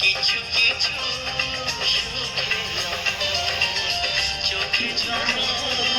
কিছু কিছু সুখে চোখে ঝলক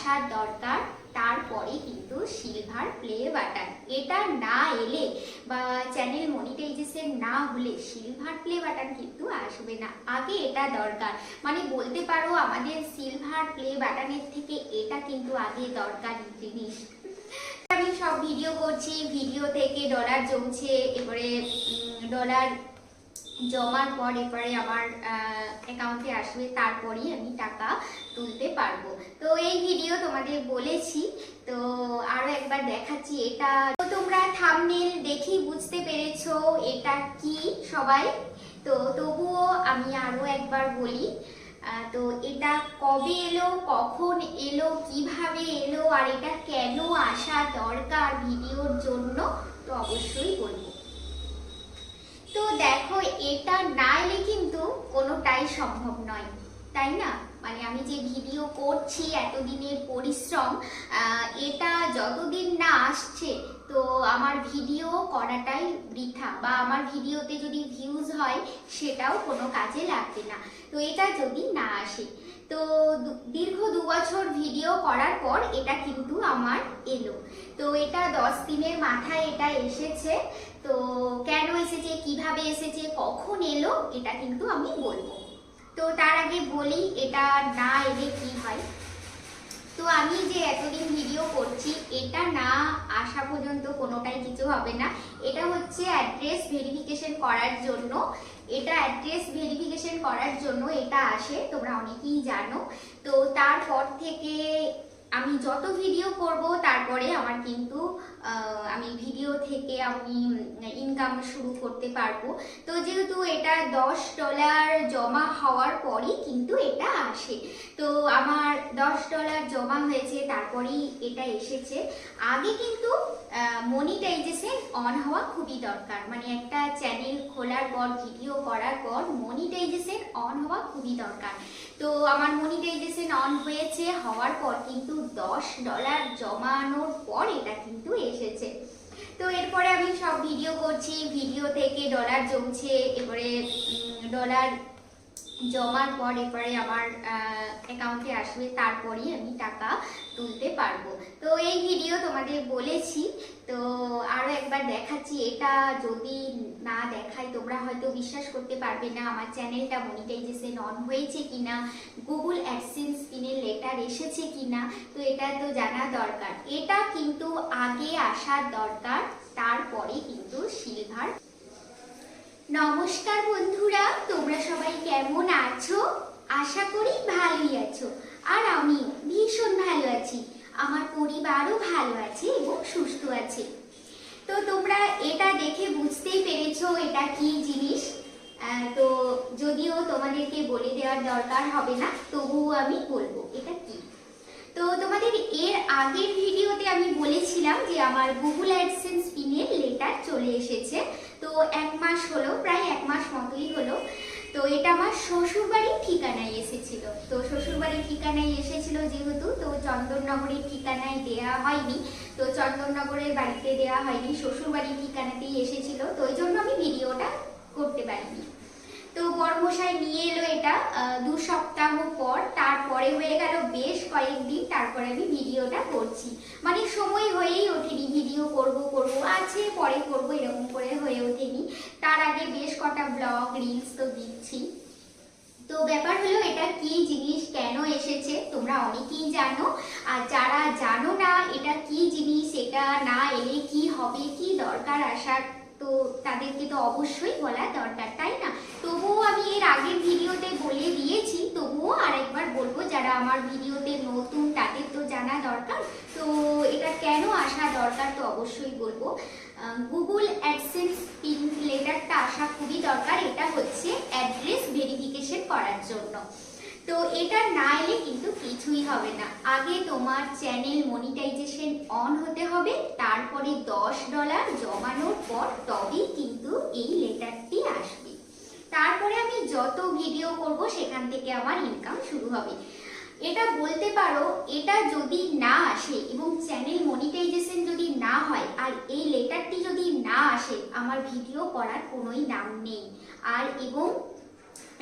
আসার দরকার, তারপরে কিন্তু সিলভার প্লে বাটন এটা না এলে বা চ্যানেল মনিটাইজেশন না হলে সিলভার প্লে বাটন কিন্তু আসবে না। আগে এটা দরকার। মানে বলতে পারো আমাদের সিলভার প্লে বাটনের থেকে এটা কিন্তু আগে দরকার জিনিস। আমি সব ভিডিও করছি ভিডিও থেকে ডলার জমছে, এবারে ডলার জমার পর এবারে আমার অ্যাকাউন্টে আসবে, তারপরেই আমি টাকা তুলতে পারব। তো এই ভিডিও তোমাদের বলেছি। তো আরও একবার দেখাচ্ছি এটা। তো তোমরা থাম্বনেল দেখেই বুঝতে পেরেছ এটা কি সবাই। তো তবুও আমি আরও একবার বলি তো এটা কবে এলো, কখন এলো, কীভাবে এলো, আর এটা কেন আসা দরকার ভিডিওর জন্য, তো অবশ্যই বলব। তো দেখো, এটা না এলে কিন্তু কোনোটাই সম্ভব নয়, তাই না? মানে আমি যে ভিডিও করছি, এতদিনের পরিশ্রম এটা যতদিন না আসছে, তো আমার ভিডিও করাটাই বৃথা, বা আমার ভিডিওতে যদি ভিউজ হয়, সেটাও কোনো কাজে লাগবে না। তো এটা যদি না আসে, তো দীর্ঘ দু বছর ভিডিও করার পর এটা কিন্তু আমার এলো। তো এটা দশ দিনের মাথায় এটা এসেছে তো কেন এসেছে, কীভাবে এসেছে, কখন এলো, এটা কিন্তু আমি বলব। তো তার আগে বলি, এটা না এলে কি হয়? তো আমি যে এতদিন ভিডিও করছি, এটা না আসা পর্যন্ত কোনোটাই কিছু হবে না। এটা হচ্ছে অ্যাড্রেস ভেরিফিকেশন করার জন্য। এটা অ্যাড্রেস ভেরিফিকেশন করার জন্য এটা আসে, তোমরা অনেকেই জানো। তো তারপর থেকে আমি যত ভিডিও করব, তারপরে আমার কিন্তু আমি ভিডিও থেকে আমি ইনকাম শুরু করতে পারব। তো যেহেতু এটা দশ ডলার জমা হওয়ার পরই কিন্তু এটা আসে। তো আমার দশ ডলার জমা হয়েছে, তারপরেই এটা এসেছে। আগে কিন্তু মনিটাইজেশন অন হওয়া খুবই দরকার। মানে একটা চ্যানেল খোলার পর ভিডিও করার পর মনিটাইজেশন অন হওয়া খুবই দরকার। তো আমার মনি ডাইজেশন অন হয়েছে হওয়ার পর কিন্তু দশ ডলার জমানোর পর এটা কিন্তু এসেছে। তো এরপরে আমি সব ভিডিও করছি ভিডিও থেকে ডলার জমছে এবারে ডলার জমার পর এরপরে আমার অ্যাকাউন্টে আসবে, তারপরেই আমি টাকা তুলতে পারব। তো এই ভিডিও তোমাদের বলেছি, তো আরও একবার দেখাচ্ছি। এটা যদি না দেখাই তোমরা হয়তো বিশ্বাস করতে পারবে না, আমার চ্যানেলটা মনিটাইজেশন অন হয়েছে কিনা গুগল অ্যাডসেন্স পিনের লেটার এসেছে কি না তো এটা তো জানা দরকার। এটা কিন্তু আগে আসার দরকার, তারপরে কিন্তু সিলভার নমস্কার বন্ধুরা, তোমরা সবাই কেমন আছো? আশা করি ভালোই আছো। আর আমি ভীষণ ভালো আছি। আমার পরিবারও ভালো আছে এবং সুস্থ আছে। তো তোমরা এটা দেখে বুঝতেই পেরেছ এটা কি জিনিস। তো যদিও তোমাদেরকে বলে দেওয়ার দরকার হবে না, তবুও আমি বলব, এটা কি? তো তোমাদের এর আগের ভিডিওতে আমি বলেছিলাম যে আমার গুগল অ্যাডসেন্স পিনের লেটার চলে এসেছে। তো এক মাস হলো, প্রায় এক মাস মতোই হলো। তো এটা আমার শ্বশুরবাড়ির ঠিকানায় এসেছিল। তো শ্বশুরবাড়ির ঠিকানায় এসেছিল যেহেতু, তো চন্দননগরের ঠিকানায় দেয়া হয়নি। তো চন্দননগরের বাড়িতে দেওয়া হয়নি, শ্বশুরবাড়ির ঠিকানাতেই এসেছিল। তো ওই জন্য আমি ভিডিওটা করতে পারিনি। তো বর্মশাই নিয়ে এলো এটা দু সপ্তাহ পর, তারপরে হয়ে গেল বেশ কয়েকদিন, তারপরে আমি ভিডিওটা করছি। মানে সময় হয়েই ওঠেনি, ভিডিও করব করব, আছে, পরে করব, এরকম করে হয়ে ওঠেনি। তার আগে বেশ কটা ব্লগ রিলস তো দিচ্ছি। তো ব্যাপার হলো এটা কি জিনিস, কেন এসেছে, তোমরা অনেকেই জানো। আর যারা জানো না এটা কি জিনিস, এটা না এলে কি হবে, কি দরকার আসার, তো তাদেরকে তো অবশ্যই বলা দরকার, তাই এর আগের ভিডিওতে বলে দিয়েছি, তবুও আরেকবার বলব, যারা আমার ভিডিওতে নতুন, তাদের তো জানা দরকার। তো এটা কেন আসা দরকার তো অবশ্যই বলব। গুগল অ্যাডসেন্স পিন লেটারটা আসা খুবই দরকার। এটা হচ্ছে অ্যাড্রেস ভেরিফিকেশন করার জন্য। তো এটা না এলে কিন্তু কিছুই হবে না। আগে তোমার চ্যানেল মনিটাইজেশন অন হতে হবে, তারপরে দশ ডলার জমানোর পর তবেই কিন্তু এই লেটারটি আসবে। তারপরে আমি যত ভিডিও করব, সেখান থেকে আমার ইনকাম শুরু হবে। এটা বলতে পারো, এটা যদি না আসে এবং চ্যানেল মনিটাইজেশন যদি না হয়, আর এই লেটারটি যদি না আসে, আমার ভিডিও করার কোনোই নাম নেই। আর এবং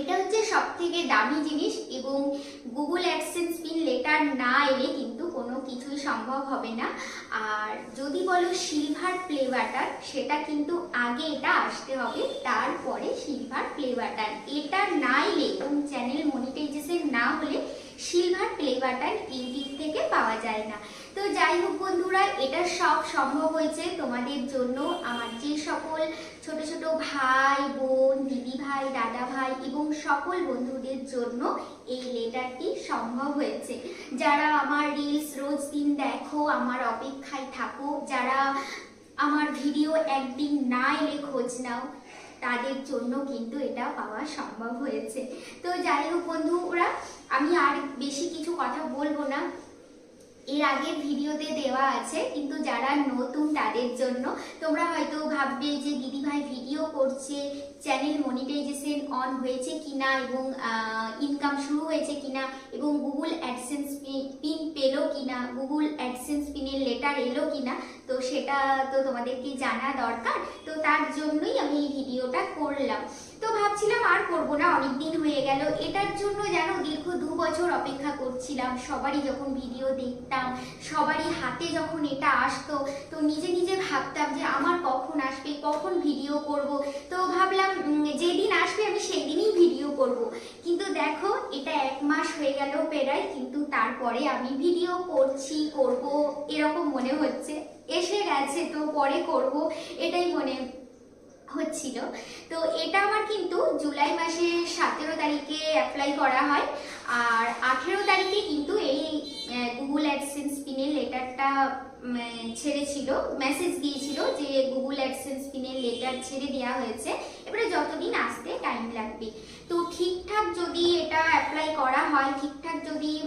এটা হচ্ছে সব থেকে দামি জিনিস এবং গুগল অ্যাডসেন্স পিন লেটার না এলে কিন্তু কোনো কিছুই সম্ভব হবে না। আর যদি বলো সিলভার প্লে সেটা কিন্তু আগে এটা আসতে হবে, তারপরে সিলভার প্লে এটা না এলে এবং চ্যানেল মনিটাইজেশন না হলে সিলভার প্লে বাটন ইউটিউব থেকে পাওয়া যায় না। তো যাই হোক বন্ধুরা, এটা সব সম্ভব হয়েছে তোমাদের জন্য। আমার যে সকল ছোট ছোট ভাই, বোন, দিদি ভাই, দাদা ভাই এবং সকল বন্ধুদের জন্য এই লেটারটি সম্ভব হয়েছে। যারা আমার রিলস রোজ দিন দেখো, আমার অপেক্ষায় থাকো, যারা আমার ভিডিও একদিন না এলে খোঁজ নাও, তাদের জন্য কিন্তু এটা পাওয়া সম্ভব হয়েছে। তো যাই হোক বন্ধুরা, আমি আর বেশি কিছু কথা বলব না। এর আগে ভিডিওতে দেওয়া আছে, কিন্তু যারা নতুন তাদের জন্য, তোমরা হয়তো ভাববে যে দিদিভাই ভিডিও করছে চ্যানেল মনিটাইজেশন অন হয়েছে কিনা এবং ইনকাম শুরু হয়েছে কিনা এবং গুগল অ্যাডসেন্স পিন পেল কিনা গুগল অ্যাডসেন্স পিনের লেটার এলো কিনা, তো সেটা তো তোমাদেরকে জানা দরকার। তো তার জন্যই আমি এই ভিডিওটা করলাম। ভাবছিলাম আর করব না অনেক দিন হয়ে গেল। এটার জন্য যেন দীর্ঘ দু বছর অপেক্ষা করছিলাম। সবারই যখন ভিডিও দেখতাম, সবারই হাতে যখন এটা আসতো, তো নিজে নিজে ভাবতাম যে আমার কখন আসবে, কখন ভিডিও করব। তো ভাবলাম যেদিন আসবে আমি সেদিনই ভিডিও করব। কিন্তু দেখো, এটা এক মাস হয়ে গেল প্রায়, কিন্তু তারপরে আমি ভিডিও করছি, করব, এরকম মনে হচ্ছে। এসে গেছে, তো পরে করব, এটাই মনে হচ্ছিল। তো এটা আমার কিন্তু জুলাই মাসের সতেরো তারিখে অ্যাপ্লাই করা হয়। আর আঠেরো তারিখে কিন্তু এই গুগল অ্যাডসেন্স পিনের লেটারটা ছেড়েছিল মেসেজ দিয়েছিল যে গুগল অ্যাডসেন্স পিনের লেটার ছেড়ে দেওয়া হয়েছে। এবারে যতদিন আসতে টাইম লাগবে। ঠিকঠাক যদি এটা অ্যাপ্লাই করা হয়, ঠিকঠাক যদি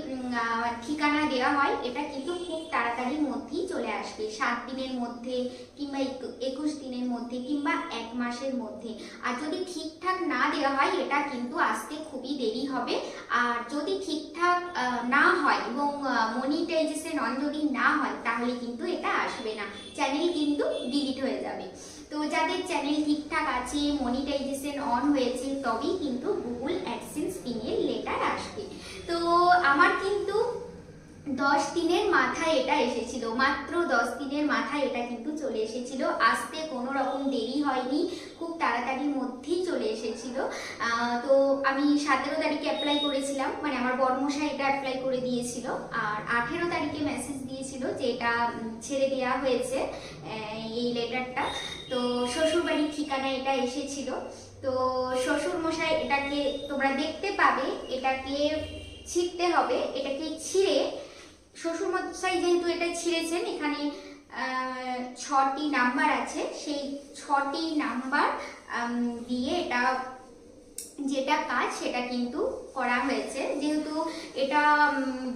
ঠিকানা দেওয়া হয়, এটা কিন্তু খুব তাড়াতাড়ির মধ্যেই চলে আসবে। সাত দিনের মধ্যে কিংবা একু- একুশ দিনের মধ্যে কিংবা এক মাসের মধ্যে। আর যদি ঠিকঠাক না দেওয়া হয়, এটা কিন্তু আসতে খুবই দেরি হবে। আর যদি ঠিকঠাক না হয় এবং মনিটাইজেশন অন যদি না হয়, তাহলে কিন্তু এটা আসবে না। চ্যানেল কিন্তু ডিলিট হয়ে যাবে। তো যাদের চ্যানেল ঠিকঠাক আছে মনিটাইজেশন অন হয়েছে, তবেই কিন্তু গুগল অ্যাডসেন্স পিনের লেটার আসবে। তো আমার কিন্তু দশ দিনের মাথায় এটা এসেছিল, মাত্র দশ দিনের মাথায় এটা কিন্তু চলে এসেছিল। আসতে কোনো রকম দেরি হয়নি, খুব তাড়াতাড়ির মধ্যেই চলে এসেছিল। তো আমি সতেরো তারিখে অ্যাপ্লাই করেছিলাম মানে আমার বর্মশাই এটা অ্যাপ্লাই করে দিয়েছিল। আর আঠেরো তারিখে মেসেজ দিয়েছিল যে এটা ছেড়ে দেওয়া হয়েছে এই লেটারটা। তো শ্বশুরবাড়ির ঠিকানা এটা এসেছিল। তো শ্বশুর মশাই এটাকে তোমরা দেখতে পাবে, এটাকে ছিঁড়তে হবে, এটাকে ছিঁড়ে শ্বশুর মশাই যেহেতু এটা ছিঁড়েছেন, এখানে ছটি নাম্বার আছে। সেই ছটি নাম্বার দিয়ে এটা, যেটা কাজ, সেটা কিন্তু করা হয়েছে। যেহেতু এটা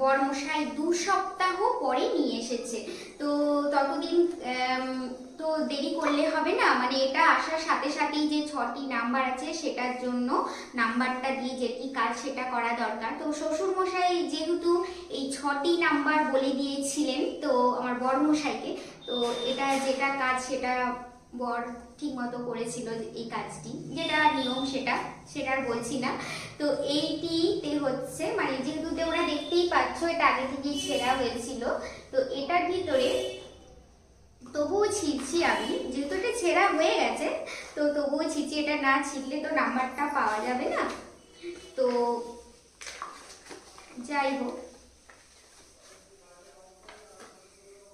বরমশাই দু সপ্তাহ পরে নিয়ে এসেছে। তো ততদিন তো দেরি করলে হবে না। মানে এটা আসার সাথে সাথেই যে ছটি নাম্বার আছে, সেটার জন্য নাম্বারটা দিয়ে যে যেটি কাজ সেটা করা দরকার। তো শ্বশুর ছটি নাম্বার বলে দিয়েছিলেন তো আমার বড় মশাইকে তো এটা যেটা কাজ সেটা বর ঠিক মতো করেছিল এই কাজটি। যেটা নিয়ম সেটা সেটা আর বলছি না। তো এইটিতে হচ্ছে মানে যেহেতু তোমরা দেখতেই পাচ্ছ, এটা আগে থেকেই ছেঁড়া হয়েছিল। তো এটার ভিতরে তবুও ছিঁড়ছি আমি, যেহেতু এটা ছেঁড়া হয়ে গেছে, তো তবুও ছিঁড়ছি, এটা না ছিঁড়লে তো নাম্বারটা পাওয়া যাবে না। তো যাই হোক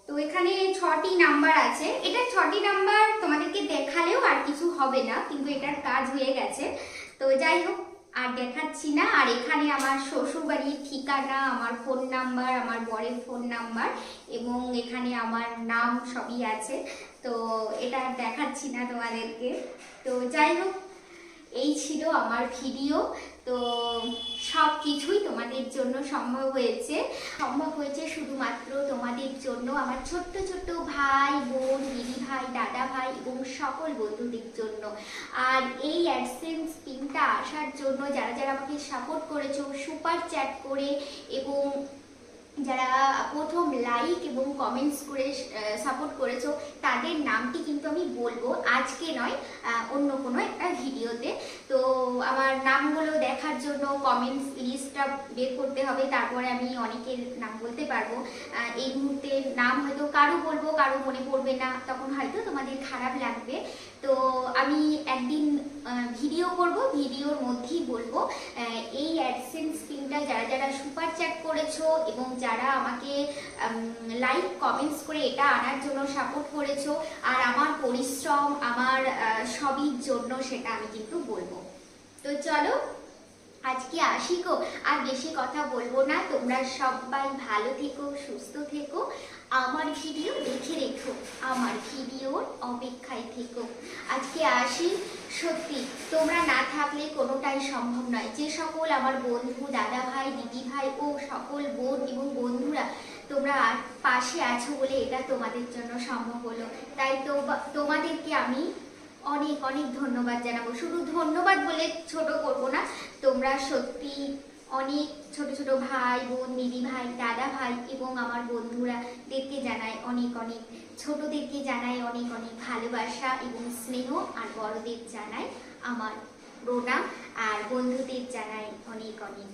তো এখানে ছটি নাম্বার আছে। এটা ছটি নাম্বার তোমাদেরকে দেখালেও আর কিছু হবে না, কিন্তু এটার কাজ হয়ে গেছে। তো যাই হোক, আর দেখাচ্ছি না। আর এখানে আমার শ্বশুরবাড়ির ঠিকানা, আমার ফোন নাম্বার আমার বরের ফোন নাম্বার এবং এখানে আমার নাম সবই আছে। তো এটা দেখাচ্ছি না তোমাদেরকে। তো যাই হোক এই ছিল আমার ভিডিও তো সব কিছুই তোমাদের জন্য সম্ভব হয়েছে। সম্ভব হয়েছে শুধুমাত্র তোমাদের জন্য। আমার ছোট্ট ছোট্ট ভাই, বোন, দিদি ভাই, দাদা ভাই এবং সকল বন্ধুদের জন্য। আর এই অ্যাডসেন্স স্কিমটা আসার জন্য যারা যারা আমাকে সাপোর্ট করেছ সুপার চ্যাট করে এবং যারা প্রথম লাইক এবং কমেন্টস করে সাপোর্ট করেছ, তাদের নামটি কিন্তু আমি বলব। আজকে নয় অন্য কোনো একটা ভিডিওতে। তো আমার নামগুলো দেখার জন্য কমেন্টস লিস্টটা বের করতে হবে। তারপরে আমি অনেকের নাম বলতে পারব। এই মুহূর্তে নাম হয়তো কারও বলব, কারও মনে পড়বে না, তখন হয়তো তোমাদের খারাপ লাগবে। তো আমি একদিন ভিডিও করব, ভিডিওর মধ্যেই বলব এই অ্যাডসেন্স স্ক্রিনটা যারা যারা সুপার চ্যাট করেছ এবং যারা আমাকে লাইক কমেন্টস করে এটা আনার জন্য সাপোর্ট করেছ, আর আমার পরিশ্রম, আমার সবই জন্য সেটা আমি কিন্তু বলব। তো চলো আজকে আসি গো, আর বেশি কথা বলব না। তোমরা সবাই ভালো থেকো, সুস্থ থেকো। আমার ভিডিও দেখে রেখো, আমার ভিডিওর অপেক্ষায় থেকো। আজকে আসি, সত্যি, তোমরা না থাকলে কোনোটাই সম্ভব নয়। যে সকল আমার বন্ধু, দাদা ভাই, দিদি ভাই ও সকল বোন এবং বন্ধুরা তোমরা পাশে আছো বলে এটা তোমাদের জন্য সম্ভব হলো। তাই তো তোমাদেরকে আমি অনেক অনেক ধন্যবাদ জানাব। শুধু ধন্যবাদ বলে ছোট করব না, তোমরা সত্যি অনেক ছোট ছোট ভাই বোন, দিদি ভাই, দাদা ভাই এবং আমার বন্ধুরাদেরকে জানাই অনেক অনেক, ছোটদেরকে জানাই অনেক অনেক ভালোবাসা এবং স্নেহ আর বড়দের জানাই আমার প্রণাম আর বন্ধুদের জানাই অনেক অনেক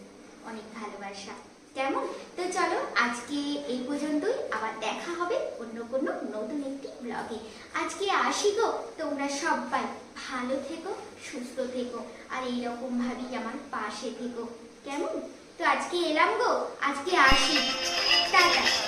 অনেক ভালোবাসা। কেমন? তো চলো আজকে এই পর্যন্তই। আবার দেখা হবে অন্য কোনো নতুন একটি ব্লগে আজকে আসি গো। তোমরা সবাই ভালো থেকো, সুস্থ থেকো, আর এইরকম ভাবেই আমার পাশে থেকো। কেমন? তো আজকে এলাম গো। আজকে আসি। টাটা।